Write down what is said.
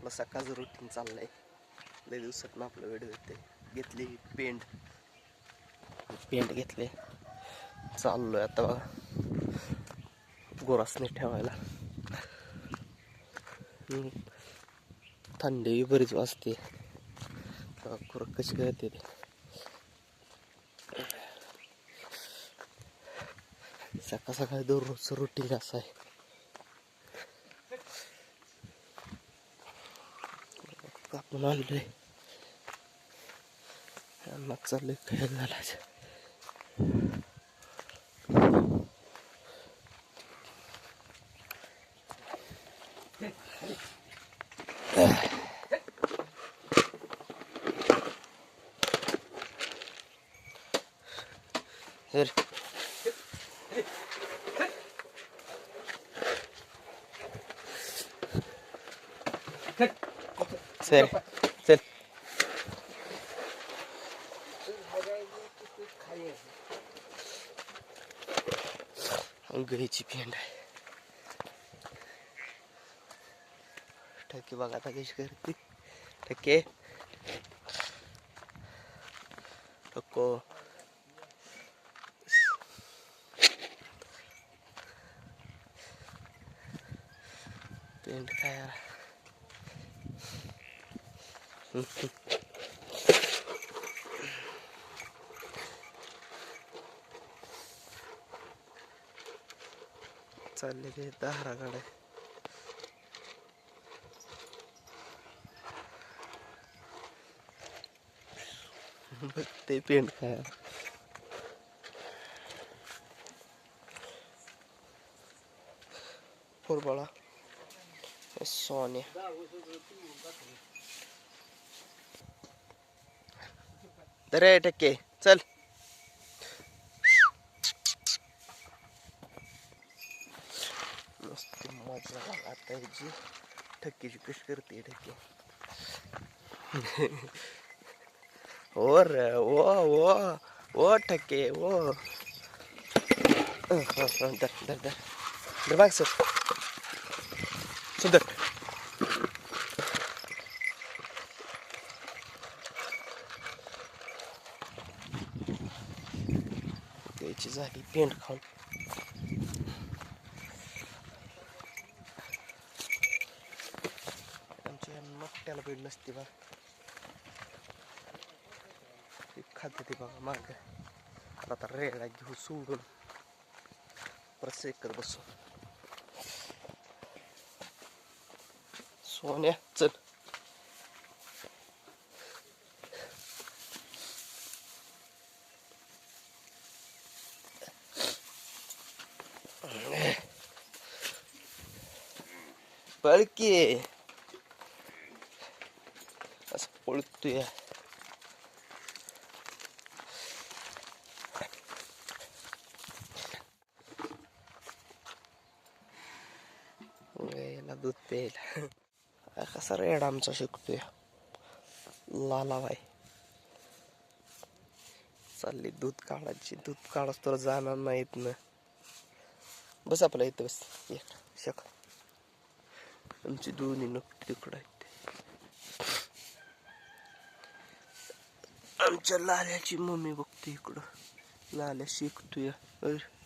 Routine आहे दय दिवसातून आपलं वेळ येते घेतली पेंट. पेंट घेतले. चाललोय आता बघा. गोरासने ठेवायला. थंडी बरीच वाजते. खुर कशी काय येते ते. सकाळ सकाळी दररोजचं रुटीन असं आहे. kaplananlı maksatlı kayalar. Ver. Tek. घालायचं चल चल गईची पेंड आहे टक्के बघा आता कशी करते। टक्के टक्को पेंट काय यार चालले ते दहारा गाड्या बघ ते पेंट काय यार. पोर बाळा हे सोन्या दरे टक्के. चल. मस्त मजा आता जी ठक्कीची कशी करते ठक्के ओ हो रे ओ ओ ओ ठक्के ओ अं, दर दर दर दर सर. सुंदर त्याची झाली पेंट खाऊन आमच्या मोठ्याला पेंट नसते बा. ते खाते ते बघा माग. आता रेडा घेऊ सोडून परत एकत बसू. सोन्या चल. पळकी असं पळतोय याला दूध प्यायला कसा रेड आमचा शिकतोय लाला बाई चालली दूध काढायची दूध काढाच तर जाणार नाहीत ना बस आपल्या इथं बस ये शक आमची दोन्ही नक्की तिकडं आहेत. आमच्या लाल्याची मम्मी बघते इकडं. लाल्या शिकतोय. अरे.